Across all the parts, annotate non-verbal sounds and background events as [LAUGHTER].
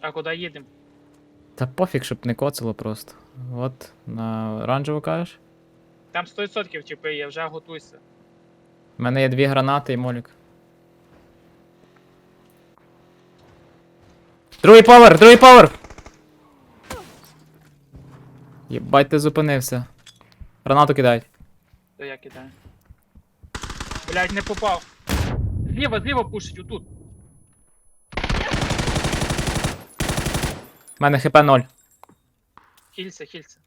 А куди їдемо? Та пофіг, щоб не коцало просто. От, на оранжеву кажеш? Там 100% типи є, вже готуйся. У мене є дві гранати і молік. Другий повер, другий повер! Єбать, ти зупинився. Гранату кидають. То я кидаю. Блять, не попав. Зліва, зліва пушить, отут. У мене хп 0. Хілься, хілься.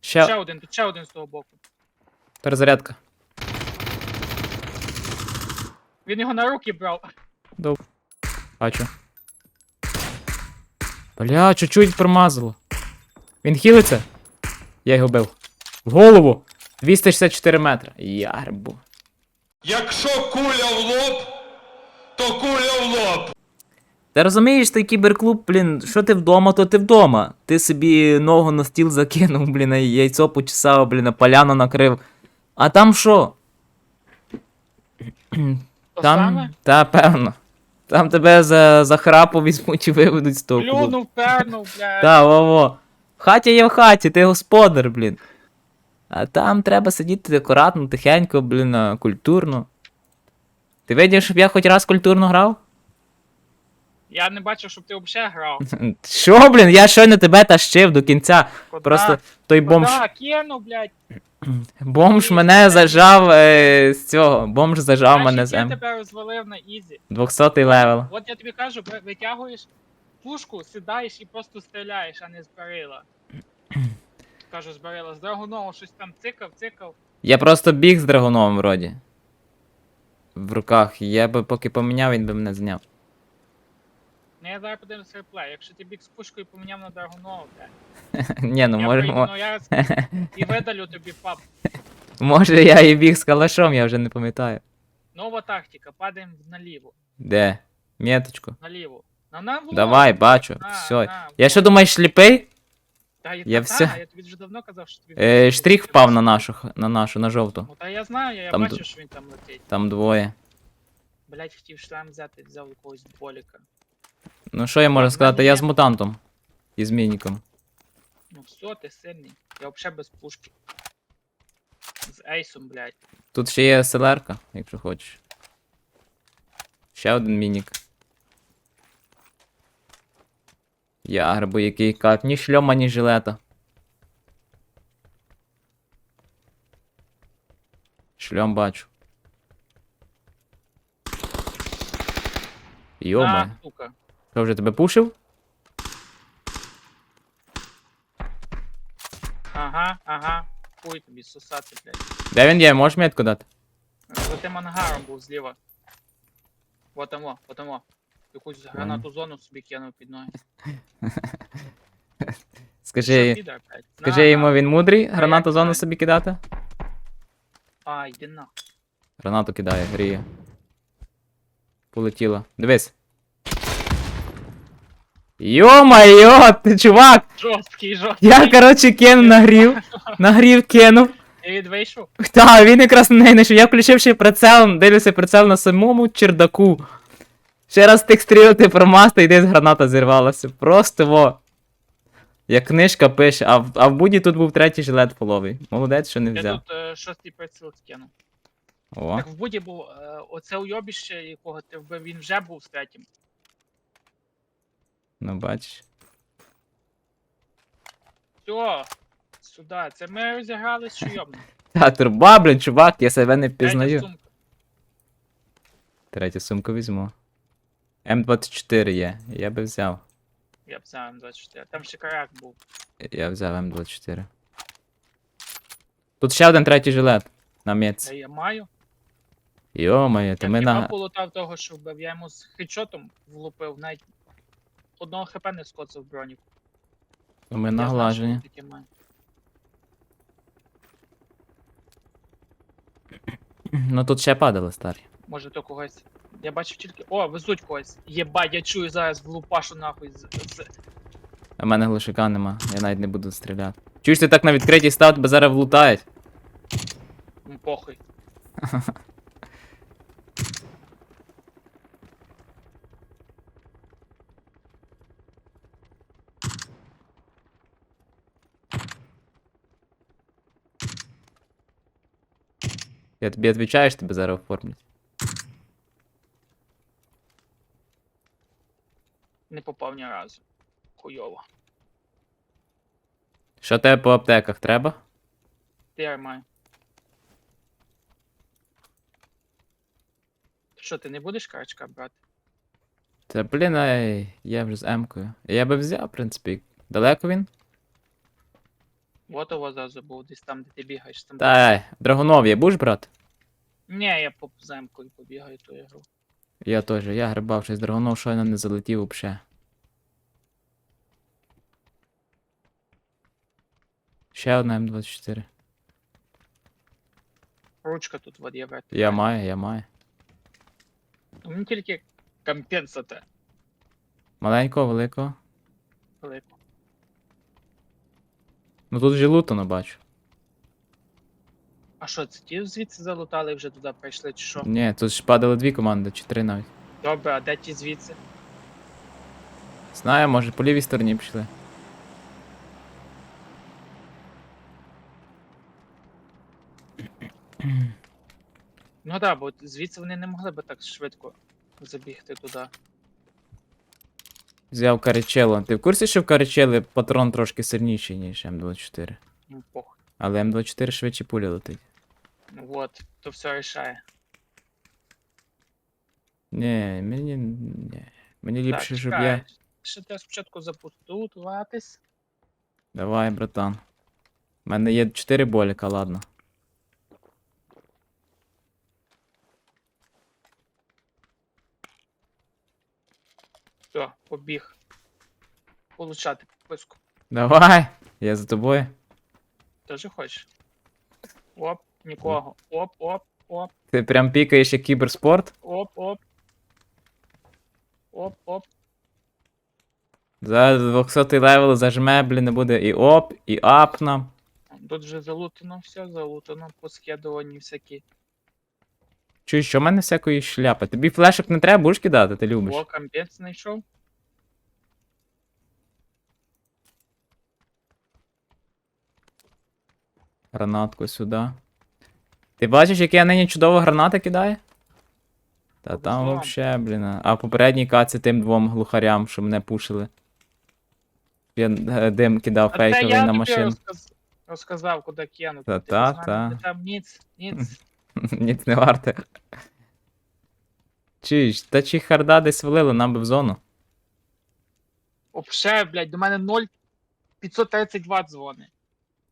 Ще Ще один, тут ще один з того боку. перезарядка. Він його на руки брав. Бачу. Бля, чуть-чуть промазало. Він хілиться? Я його бив. В голову! 264 метри. Ярбу. Якщо куля в лоб, то куля в лоб. Ти розумієш, той кіберклуб, блін, що ти вдома, то ти вдома. Ти собі ногу на стіл закинув, блін, а яйцо почесав, блін, а поляну накрив. А там що? То Там. саме? Та певно. Там тебе за, за храпу візьмуть і виведуть з того клубу. Плюнув, пернув, блядь. Та, во-во. В хаті є в хаті, ти господар, блін. А там треба сидіти акуратно, тихенько, блін, а, культурно. Ти видів, щоб я хоч раз культурно грав? Я не бачив, щоб ти взагалі грав. [LAUGHS] Що, блін, я щойно тебе тащив до кінця. Куда? Просто той бомж. Куда? Кину, блядь. [CLEARS THROAT] Бомж мене зажав е, з цього. Бомж зажав мене Бачиш, з я М. тебе розвалив на ізі. 200 левел. От я тобі кажу, ви- витягуєш пушку, сідаєш і просто стріляєш, а не з барила. [CLEARS THROAT] Кажу, з барила. З драгунового щось там цикав, цикав. Я просто біг з драгоном вроді. В руках. Я би поки поміняв, він би мене зняв. Ну я зараз подивлюся реплей. Якщо ти біг з пушкою поміняв на драгунову, блядь. [LAUGHS] Ні, ну я може, прийду, ну, я і [LAUGHS] видалю тобі пап. може я і біг з калашом, я вже не пам'ятаю. Нова тактика, падаємо наліво. Де? Меточку. Наліво. На нам. Давай, бачу. Все. Я що думаєш, сліпий? Та, я, я все- я тобі вже давно казав, що тобі. Е, штрих впав на нашу, х- на нашу, на жовту. Ну та я знаю, я Там бачу, д- що він там летить. Там двоє. Блять, хотів шлем взяти, взяв якогось боліка. Ну що я можу сказати? Я з мутантом. І з мініком. Ну все, ти сильний. Я взагалі без пушки. З ейсом, блядь. Тут ще є селерка, якщо хочеш. Ще один мінік. Ярбо, який кат. Ні шльома, ні жилета. Шльом бачу. Йома. Що вже тебе пушив? Ага, ага. Хуй тобі сосати, блядь. Де він є? Можеш метку дати? За тим ангаром був зліва. Вот омо, вот омо. Якусь гранату зону собі кинув під ноги. [LAUGHS] Скажи, підар, блядь? скажи На, йому, на. він мудрий? Гранату зону собі кидати? А, йди на. Гранату кидає, гріє. Полетіло. Дивись. Йо-майо, ти чувак! Жорсткий, жорсткий. Я, коротше, кинув, нагрів. [LAUGHS] Нагрів, кинув. Ти від вийшов? Та, він якраз на неї знайшов. Я включив ще прицел, дивлюся прицел на самому чердаку. Ще раз тих стріл ти промасти і десь граната зірвалася. Просто во. Як книжка пише, а в, а в буді тут був третій жилет половий. Молодець, що не Я взяв. тут е, шостий приціл скинув. О. Так в буді був е, оце уйобіще, якого ти вбив, він вже був з третім. Ну бачиш. Все, сюди. Це ми розігрались, що. [LAUGHS] Та турба, блін, чувак, я себе не Третя пізнаю. сумка. Третю сумку візьму. М24 є, я би взяв. Я б взяв М24. Там ще карак був. Я взяв М24. Тут ще один третій жилет. На мець. Я маю. Йо-моє, то Я ми на. полутав того, що вбив. Я йому з хедшотом влупив, навіть одного хп не скоцав броніку. то Ми наглажені. [CLEARS THROAT] Ну тут ще падали старі. Може то когось. Я бачив тільки. О, везуть когось. Єбать, я чую зараз влупашу нахуй з. з... А в мене глушика нема, я навіть не буду стріляти. Чуєш ти так на відкритій став, тебе зараз влутають. м, похуй. [LAUGHS] Я тобі відповідаю, що тебе зараз оформлять. Не попав ні разу. Хуйово. Що тебе по аптеках треба? Я маю. Що, ти не будеш карачка брати? Та блін, ай, я вже з М-кою. Я би взяв, в принципі. Далеко він? Вот у вас зразу був десь там, де ти бігаєш. Там Та ай, Драгонов є, будеш брати? Ні, я по замкою побігаю ту ігру. Я теж, я грибав щось Драгонов, щойно не залетів вообще. Ще одна М24. Ручка тут от є вертикальна. Я маю, я маю. Мені тільки компенсати Маленького, великого. велику. Ну тут же лутано бачу. А що, це ті звідси залутали і вже туди прийшли, чи що? Ні, тут ж падали дві команди, чи три навіть. Добре, а де ті звідси? Знаю, може по лівій стороні пішли. Ну так, бо звідси вони не могли би так швидко забігти туди. Взяв каричело. Ти в курсі, що в каричелі патрон трошки сильніший, ніж М24. Ну, похуй. Але М24 швидше пуля летить. Ну от, то все рішає. Ні, мені. Ні. Мені ліпше, щоб чекай. я. Ще треба спочатку запустуватись. Давай, братан. У мене є 4 боліка, ладно. Все, побіг. Получати підписку. Давай! Я за тобою. Теж хочеш? Оп, нікого. Оп, оп, оп, Ти прям пікаєш як кіберспорт? оп, оп. Оп, оп. За 200 левел зажме, блін, не буде і оп, і ап нам. Тут вже залутано все, залутано, поскидувані всякі. Чуєш, що в мене всякої шляпи? Тобі флешок не треба, будеш кидати, ти любиш. О, компенс знайшов. Гранатку сюди. Ти бачиш, як я нині чудово гранати кидаю? Та там вообще, блін. а- попередній каці тим двом глухарям, що мене пушили. Я е, дим кидав фейковий на машину. розказ... розказав, куди кинути. Та та, та. Там ніц, ніц. [LAUGHS] [LAUGHS] Ніц не варте. Чуєш, та чи харда десь валило, нам би в зону. Вообще, блядь, до мене 0 532 дзвони.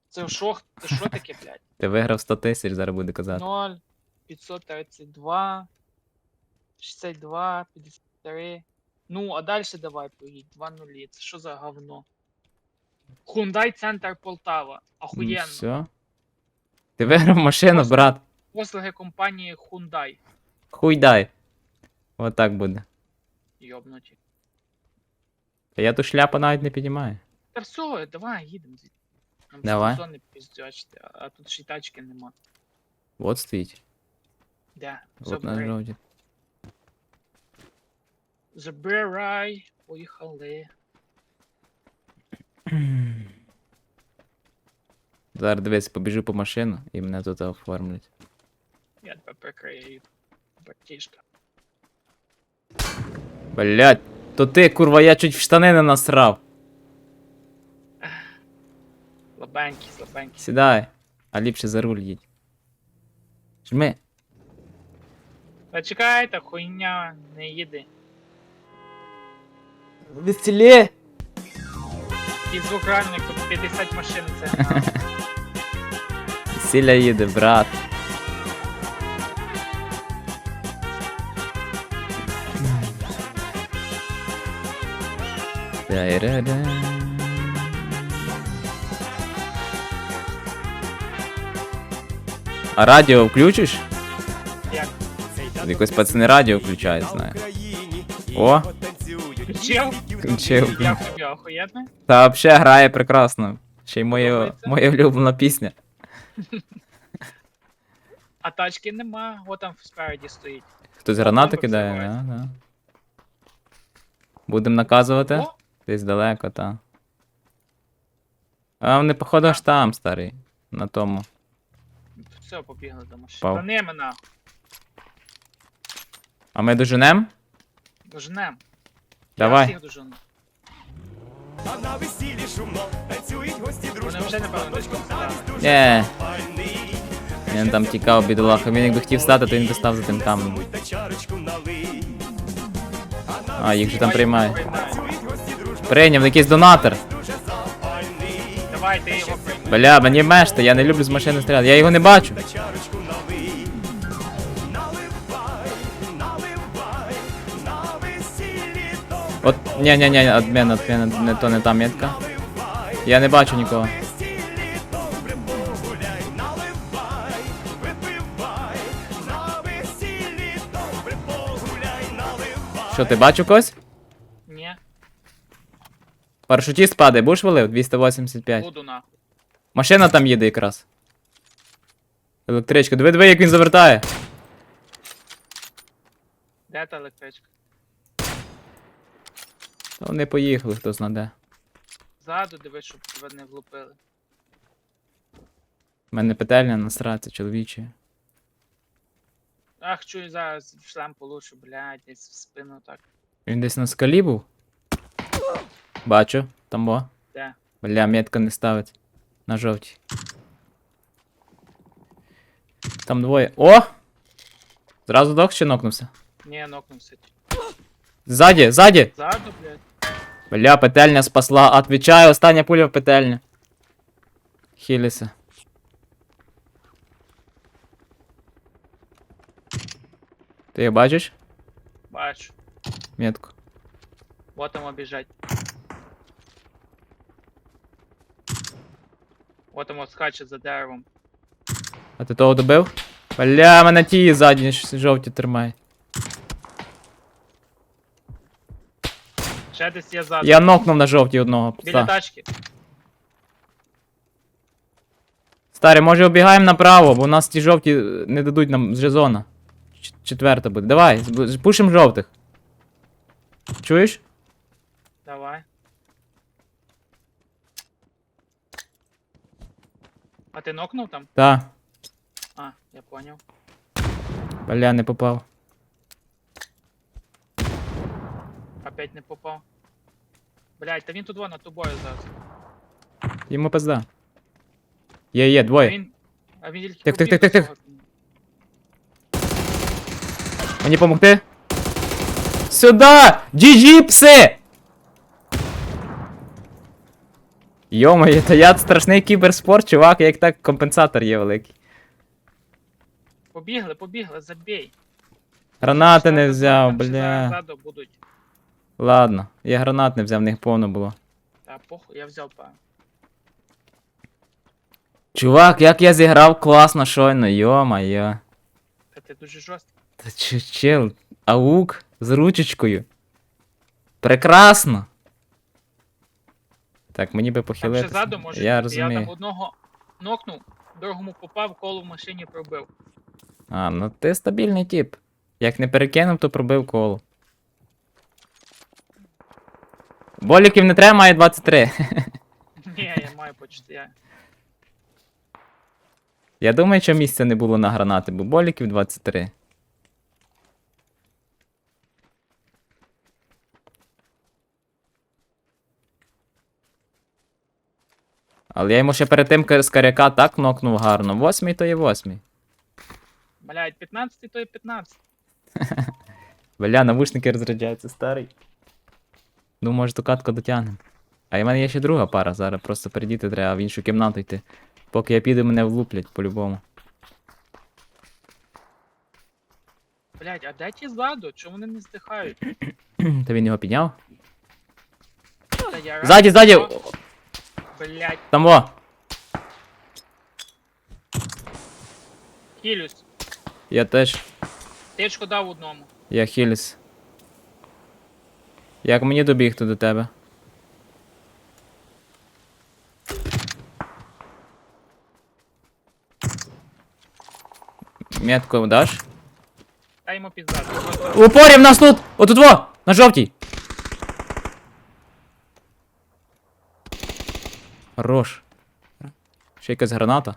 Це що, це що таке, блядь? [LAUGHS] Ти виграв 100 тисяч, зараз буде казати. 0, 532, 62, 53. Ну, а далі давай поїдь. 2 нулі. Це що за говно? Hyundai Центр Полтава. Охуєнно. Все. Ти виграв машину, брат. Послуги компанії Hyundai. Хуй дай. Отак буде. Йобнуті. Та я ту шляпу навіть не піднімаю. Та все, давай, їдемо звідти. Нам Давай. зони піздячити, а, а тут ще й тачки нема. От стоїть. Де? Все, От на бери. жовті. Забирай, поїхали. Зараз дивись, побіжу по машину і мене тут оформлять. Я тебе прикрию, братішка. Блять, то ти, курва, я чуть в штани не насрав. Слабенький, слабенький. Сідай. А ліпше за руль їдь. Жми. Та чекай, та хуйня, не їди. Веселі! І звук реально, як тут 50 машин це. Сіля їде, брат. Дай-ра-ра. А радіо включиш? Як? Якось пацани радіо включають, знаю. О, Включив? включив. Я тобі охуєнно? Та взагалі грає прекрасно. Ще й Подобається? моя улюблена пісня. А тачки нема, от там спереді стоїть. Хтось гранати кидає, да, да. Будемо наказувати? О, Десь далеко, та. А вони, походу, аж там, старий. На тому. Все, побігли до машини. Впав. За ними нахуй. А ми доженем? Доженем. Давай. Я всіх дожену. А на весіллі шумно танцюють гості дружно. Вони вже, напевно, десь Танець дуже Є. файний. Він там тікав, бідолаха. Він якби хотів стати, то він би став за тим налий. А, їх же там. Танцюють дружно. Прийняв якийсь донатор. Його. Бля, мені мешта, я не люблю з машини стріляти. Я його не бачу. От, ні, ні, ні, адмін, адмін, не то не та метка. Я не бачу нікого. Що, ти бачив когось? Парашутіст падає, будеш валив? 285. буду нахуй. Машина там їде якраз. Електричка, диви, диви, як він завертає. Де та електричка? Та вони поїхали, хто зна де. Ззаду дивись, щоб тебе не влупили. У мене петельня насраться, чоловіче. Ах, чую, зараз шлем получу, блядь, десь в спину так. Він десь на скалі був? Бачу, там бо. Де? Бля, метка не ставить. На жовтій. Там двоє. О! Зразу дох чи нокнувся? Ні, нокнувся. Ззаді, ззаді! Ззаду, блядь. Бля, петельня спасла. Отвічаю, остання пуля в петельню. Хіліся. Ти їх бачиш? Бачу. Метку. Вот там обіжать. Вот там от скаче за деревом. А ти того добив? Бля, мене ті ззаді жовті тримає. Ще десь є ззаду. Я нокнув на жовтій одного. Біля пса. тачки. Старий, може обігаємо направо, бо у нас ті жовті е, не дадуть нам вже зона. Ч- Четверта буде. Давай, пушим жовтих. Чуєш? Давай. А ти нокнув там? Та. А, я поняв. Бля, не попав. Опять не попав. Блять, та він тут во над тобою зараз. Йому пизда. Є, є, А двоє. він. А він тільки так, побіг так, так, до. Мені помогти? Сюда! GG, пси! Йомає, та я страшний кіберспорт, чувак, як так компенсатор є великий. Побігли, побігли, забій. Гранати не взяв, бля. Ззаду будуть. Ладно, я гранат не взяв, в них повно було. Та похуй, я взяв певно. Чувак, як я зіграв класно щойно, йо-моє. Та ти дуже жорсткий. Та чи чел, аук з ручечкою. Прекрасно. Так, мені би Там ще ззаду може. Я бути. Я там одного нокнув, другому попав, коло в машині пробив. А, ну ти стабільний тип. Як не перекинув, то пробив коло. Боліків не треба, має 23. Ні, я маю почти. Я... Я думаю, що місця не було на гранати, бо боліків 23. Але я йому ще перед тим з каряка так нокнув гарно. Восьмий то є восьмий. Блять, 15 то є 15. [LAUGHS] Бля, навушники розряджаються, старий. Ну, може, ту катку дотягнемо. А в мене є ще друга пара, зараз просто передіти треба в іншу кімнату йти. Поки я піду, мене влуплять по-любому. Блять, а де ті ззаду? Чому вони не здихають? [CLEARS THROAT] Та він його підняв? Ззаді, ззаді! Блять, Там во! хілюсь. Я теж. Тичку дав одному. Я хіліс. Як мені добігти до тебе? Метку даш? Дай йому піздати. В упорі в нас тут! Отут во! На жовтій! Хорош. Ще якась граната.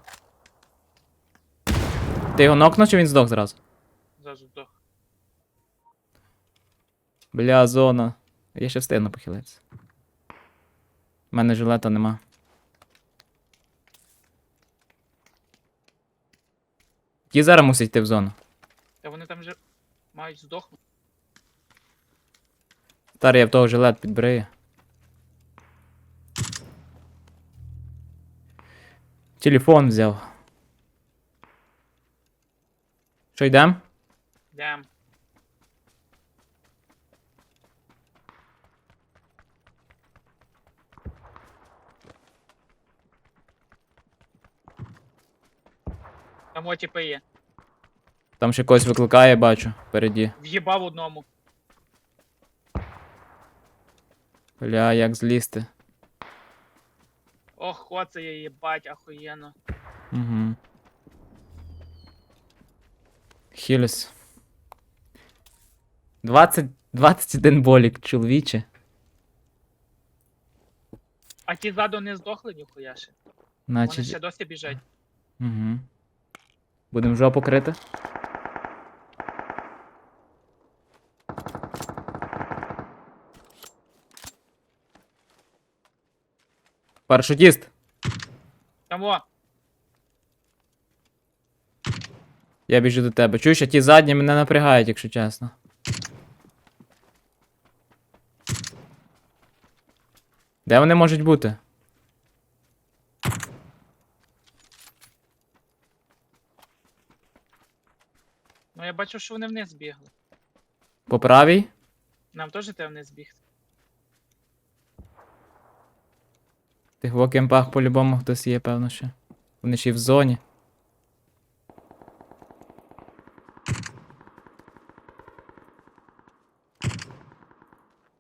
Ти його нокнув чи він здох зразу? Зразу здох. Бля, зона. Я ще встигну похилитися. У мене жилета нема. Ті зараз мусять йти в зону. Та вони там вже мають здохнути. Старий, я в того жилет підбрию. Телефон взяв. Що йдем? Йдем. Там ОТП є. Там ще когось викликає, бачу, впереді. В'їбав одному. Бля, як злізти. Я їбать, ахуєнно. Угу. Хіліс. 20, 21 болік, чоловіче. А ті ззаду не здохли ніхуя ще. Вони ще досі біжать. Угу. Будем жопу крити. Парашутіст. О, Я біжу до тебе. Чуєш, а ті задні мене напрягають, якщо чесно. Де вони можуть бути? ну я бачу, що вони вниз бігли. По правій? Нам теж треба вниз бігти. Тих в кемпах по-любому хтось є, певно, ще. Вони ще й в зоні.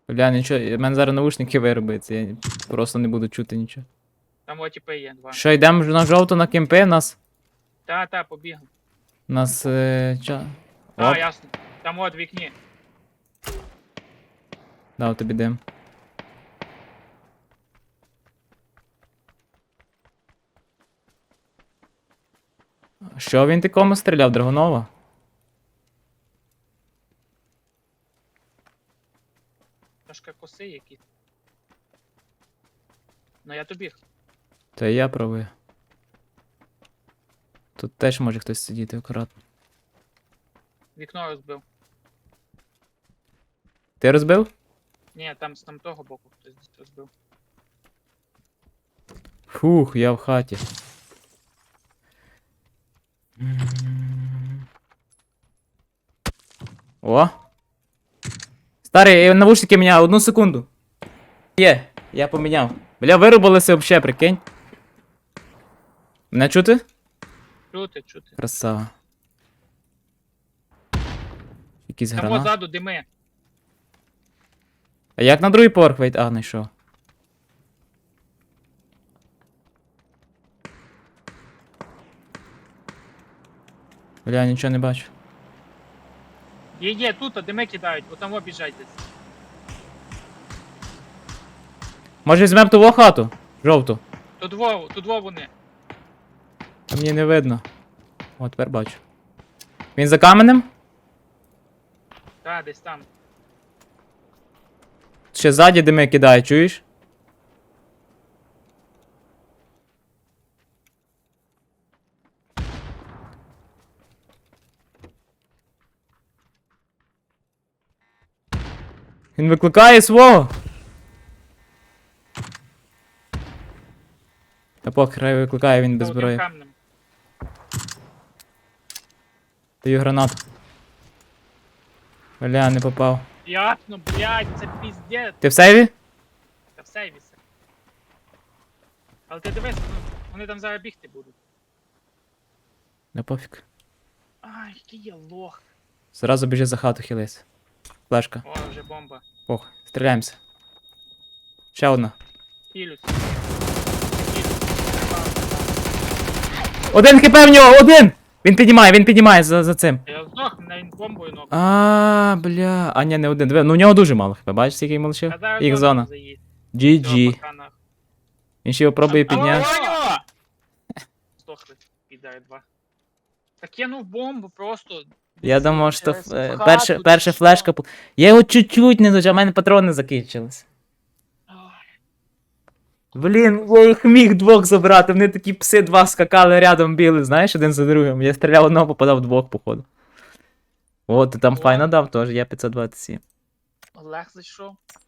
Бля, нічого, в мене зараз наушники виробиться, я просто не буду чути нічого. Там ОТП є два. Що, йдемо на жовто на кемпи, нас. Та, та, побігли. Нас. Е, ча... А, Оп, ясно. Там от в вікні. дав тобі дим. Що він ти кому стріляв, Драгонова? Трошки коси якісь. Ну я добіг. Та я правий. Тут теж може хтось сидіти акуратно. Вікно розбив. Ти розбив? Ні, там з там того боку хтось розбив. Фух, я в хаті. О! Старий, я навушники міняв, одну секунду. Є, я поміняв. Бля, вирубилися вообще, прикинь. Мене чути? Чути, чути. Красава. Якісь Там гранати. позаду дими. А як на другий поверх вийти? А, знайшов. Бля, нічого не бачу. Є, є, тут а дими кидають, бо там обіжать десь. Може візьмемо ту во хату? Жовту. Тут во, тут во вони. А мені не видно. О, тепер бачу. Він за каменем? Та, десь там. Ще ззаді дими кидає, чуєш? Він викликає свого. Та похер, викликає він без зброї. Даю гранату. Бля, не попав. Ясно, блядь, це піздець. Ти в сейві? Та в сейві все. Але ти дивись, ну, вони там зараз бігти будуть. Не пофіг. Ай, який я лох. Зразу біжи за хату хились. Флешка. О, вже бомба. Ох, стріляємося. Ще одна. Хілюсь. Один хп в нього, один! Він піднімає, він піднімає за, за цим. Я здох, мене він бомбою ног. А, бля. А ні, не один. Диви, Ну у нього дуже мало хп. Бачиш, скільки йому лишив? Їх зона. GG. Він ще його пробує підняти. Здохли. Підаре два. Та кинув бомбу просто. Я думав, що через е, хату перша, чи перша що. флешка. пу- Я його чуть-чуть не зажав, а в мене патрони закінчились. Блін, я їх міг двох забрати, вони такі пси два скакали рядом біли, знаєш, один за другим. Я стріляв одного, попадав двох, походу. О, ти там файно дав теж, я 527. Олег зайшов.